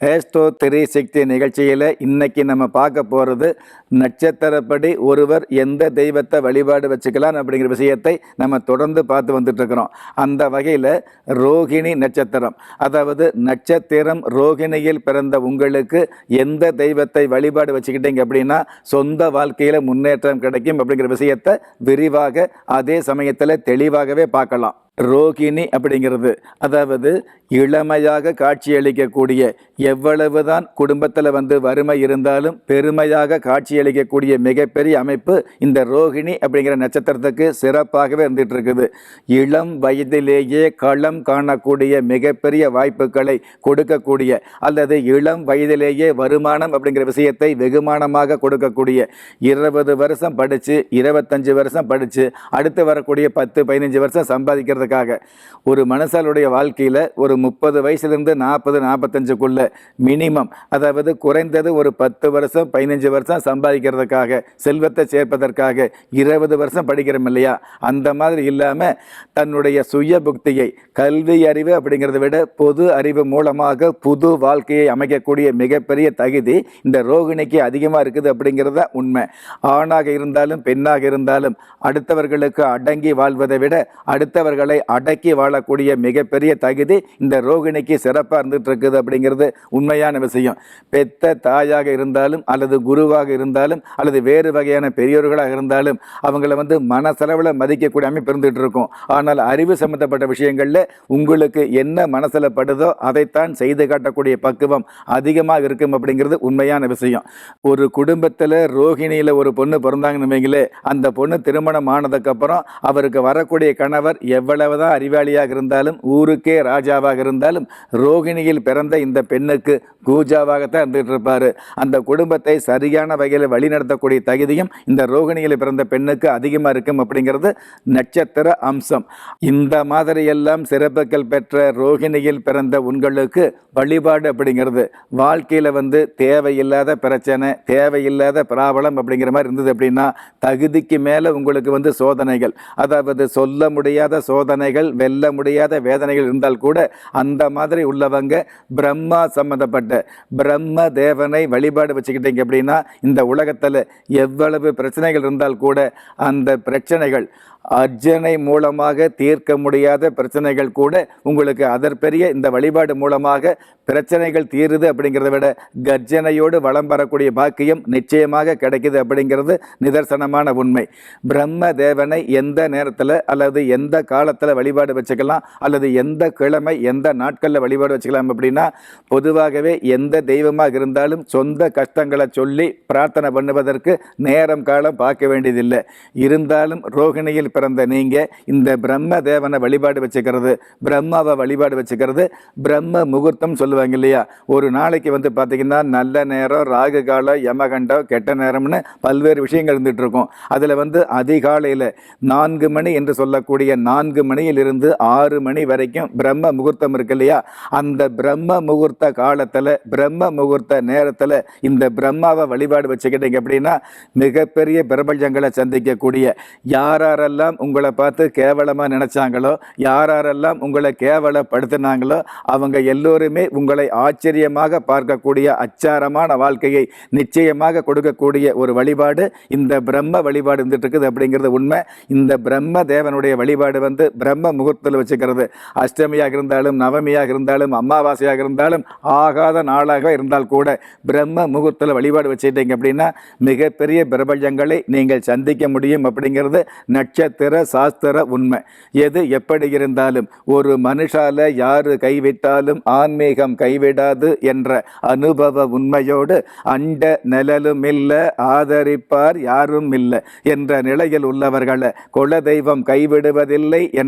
ஏஸ்டோ த்ரீ சக்தி நிகழ்ச்சியில் இன்னைக்கு நம்ம பார்க்க போகிறது நட்சத்திரப்படி ஒருவர் எந்த தெய்வத்தை வழிபாடு வச்சுக்கலாம் அப்படிங்கிற விஷயத்தை நம்ம தொடர்ந்து பார்த்து வந்துட்டுருக்குறோம். அந்த வகையில் ரோகிணி நட்சத்திரம். அதாவது நட்சத்திரம் ரோகிணியில் பிறந்த உங்களுக்கு எந்த தெய்வத்தை வழிபாடு வச்சுக்கிட்டீங்க அப்படின்னா சொந்த வாழ்க்கையில் முன்னேற்றம் கிடைக்கும் அப்படிங்கிற விஷயத்தை விரிவாக அதே சமயத்தில் தெளிவாகவே பார்க்கலாம். ரோகிணி அப்படிங்கிறது. அதாவது இளமையாக காட்சியளிக்கக்கூடிய எவ்வளவுதான் குடும்பத்தில் வந்து வறுமை இருந்தாலும் பெருமையாக காட்சியளிக்கக்கூடிய மிகப்பெரிய அமைப்பு இந்த ரோகிணி அப்படிங்கிற நட்சத்திரத்துக்கு சிறப்பாகவே இருந்துட்டு இருக்குது இளம் வயதிலேயே களம் காணக்கூடிய மிகப்பெரிய வாய்ப்புகளை கொடுக்கக்கூடிய அல்லது இளம் வயதிலேயே வருமானம் அப்படிங்கிற விஷயத்தை வெகுமானமாக கொடுக்கக்கூடிய இருபது வருஷம் படித்து இருபத்தஞ்சி வருஷம் படித்து அடுத்து வரக்கூடிய பத்து பதினஞ்சு வருஷம் பண்ணுறதுக்காக ஒரு மனுஷனுடைய வாழ்க்கையில் ஒரு முப்பது வயசுலேருந்து நாற்பது நாற்பத்தஞ்சுக்குள்ள மினிமம் அதாவது குறைந்தது ஒரு பத்து வருஷம் பதினஞ்சு வருஷம் சம்பாதிக்கிறதுக்காக செல்வத்தை சேர்ப்பதற்காக இருபது வருஷம் படிக்கிறோம் இல்லையா? அந்த மாதிரி இல்லாமல் தன்னுடைய சுய புக்தியை கல்வி அறிவு அப்படிங்கிறத விட பொது அறிவு மூலமாக புது வாழ்க்கையை அமைக்கக்கூடிய மிகப்பெரிய தகுதி இந்த ரோகிணிக்கு அதிகமாக இருக்குது அப்படிங்கிறது தான் உண்மை. ஆணாக இருந்தாலும் பெண்ணாக இருந்தாலும் அடுத்தவர்களுக்கு அடங்கி வாழ்வதை விட அடுத்தவர்களை அடக்கி வாழக்கூடிய மிகப்பெரிய தகுதி இந்த ரோகிணிக்கு சிறப்பாக இருந்துட்டு இருக்குது அப்படிங்கிறது உண்மையான விஷயம். பெத்த தாயாக இருந்தாலும் அல்லது குருவாக இருந்தாலும் அல்லது வேறு வகையான பெரியோர்களாக இருந்தாலும் அவங்கள வந்து மனசளவில் மதிக்கக்கூடிய அமைப்பு இருந்துகிட்டு இருக்கும் ஆனால் அறிவு சம்பந்தப்பட்ட விஷயங்களில் உங்களுக்கு என்ன மனசில் படுதோ அதைத்தான் செய்து காட்டக்கூடிய பக்குவம் அதிகமாக இருக்கும் அப்படிங்கிறது உண்மையான விஷயம். ஒரு குடும்பத்தில் ரோகிணியில் ஒரு பொண்ணு பிறந்தாங்கன்னு வைங்களே அந்த பொண்ணு திருமணம் ஆனதுக்கப்புறம் அவருக்கு வரக்கூடிய கணவர் எவ்வளவு எவ்வளவுதான் அறிவாளியாக இருந்தாலும் ஊருக்கே ராஜாவாக இருந்தாலும் ரோகிணியில் பிறந்த இந்த பெண்ணுக்கு கூஜாவாகத்தான் இருந்துகிட்டு இருப்பார் அந்த குடும்பத்தை சரியான வகையில் வழிநடத்தக்கூடிய தகுதியும் இந்த ரோகிணியில் பிறந்த பெண்ணுக்கு அதிகமாக இருக்கும் அப்படிங்கிறது நட்சத்திர அம்சம். இந்த மாதிரியெல்லாம் சிறப்புகள் பெற்ற ரோகிணியில் பிறந்த உங்களுக்கு வழிபாடு அப்படிங்கிறது. வாழ்க்கையில் வந்து தேவையில்லாத பிரச்சனை தேவையில்லாத பிராபலம் அப்படிங்கிற மாதிரி இருந்தது அப்படின்னா தகுதிக்கு மேலே உங்களுக்கு வந்து சோதனைகள். அதாவது சொல்ல முடியாத சோதனை வேதனைகள் வெல்ல முடியாத வேதனைகள் இருந்தால் கூட அந்த மாதிரி உள்ளவங்க பிரம்மா சம்மந்தப்பட்ட பிரம்ம தேவனை வழிபாடு வச்சுக்கிட்டீங்க அப்படின்னா இந்த உலகத்தில் எவ்வளவு பிரச்சனைகள் இருந்தால் கூட அந்த பிரச்சனைகள் அர்ஜனை மூலமாக தீர்க்க முடியாத பிரச்சனைகள் கூட உங்களுக்கு அதற்பெரிய இந்த வழிபாடு மூலமாக பிரச்சனைகள் தீருது அப்படிங்கிறத விட கர்ஜனையோடு வளம் வரக்கூடிய பாக்கியம் நிச்சயமாக கிடைக்குது அப்படிங்கிறது நிதர்சனமான உண்மை. பிரம்ம தேவனை எந்த நேரத்தில் அல்லது எந்த காலத்தில் வழிபாடு வச்சுக்கலாம். அல்லது எந்த கிழமை எந்த நாட்களில் வழிபாடு வச்சுக்கலாம் அப்படின்னா பொதுவாகவே எந்த தெய்வமாக இருந்தாலும் சொந்த கஷ்டங்களை சொல்லி பிரார்த்தனை பண்ணுவதற்கு நேரம் காலம் பார்க்க வேண்டியதில்லை. இருந்தாலும் ரோகிணியில் பிறந்த நீங்கள் இந்த பிரம்ம தேவனை வழிபாடு வச்சுக்கிறது பிரம்மாவை வழிபாடு வச்சுக்கிறது பிரம்ம முகூர்த்தம் சொல்லுவாங்க இல்லையா? ஒரு நாளைக்கு வந்து பார்த்திங்கன்னா நல்ல நேரம் ராகு காலம் யமகண்டம் கெட்ட நேரம்னு பல்வேறு விஷயங்கள் இருந்துகிட்ருக்கும் அதில் வந்து அதிகாலையில் நான்கு மணி என்று சொல்லக்கூடிய நான்கு மணியிலிருந்து ஆறு மணி வரைக்கும் பிரம்ம முகூர்த்தம் இருக்கு இல்லையா? அந்த பிரம்ம முகூர்த்த காலத்தில் பிரம்ம முகூர்த்த நேரத்தில் இந்த பிரம்மாவை வழிபாடு வச்சுக்கிட்டீங்க அப்படின்னா மிகப்பெரிய பிரபஞ்சங்களை சந்திக்கக்கூடிய யாரெல்லாம் உங்களை பார்த்து கேவலமாக நினச்சாங்களோ யாரெல்லாம் உங்களை கேவலப்படுத்தினாங்களோ அவங்க எல்லோருமே உங்களை ஆச்சரியமாக பார்க்கக்கூடிய அச்சாரமான வாழ்க்கையை நிச்சயமாக கொடுக்கக்கூடிய ஒரு வழிபாடு இந்த பிரம்ம வழிபாடு இருந்துட்டு இருக்குது அப்படிங்கிறது உண்மை. இந்த பிரம்ம தேவனுடைய வழிபாடு வந்து பிரம்ம முகூர்த்தத்தில் வச்சுக்கிறது. அஷ்டமியாக இருந்தாலும் நவமியாக இருந்தாலும் அமாவாசையாக இருந்தாலும் ஆகாத நாளாக இருந்தால் கூட பிரம்ம முகூர்த்தத்தில் வழிபாடு வச்சுட்டீங்க அப்படின்னா மிகப்பெரிய பிரபஞ்சங்களை நீங்கள் சந்திக்க முடியும் அப்படிங்கிறது நட்சத்திர சாஸ்திர உண்மை. எது எப்படி இருந்தாலும் ஒரு மனுஷால யாரு கைவிட்டாலும் ஆன்மீகம் கைவிடாது என்ற அனுபவ உண்மையோடு அண்ட நிழலும் இல்லை ஆதரிப்பார் யாரும் இல்லை என்ற நிலையில் உள்ளவர்களை குலதெய்வம் கைவிடுவதில்லை என்ற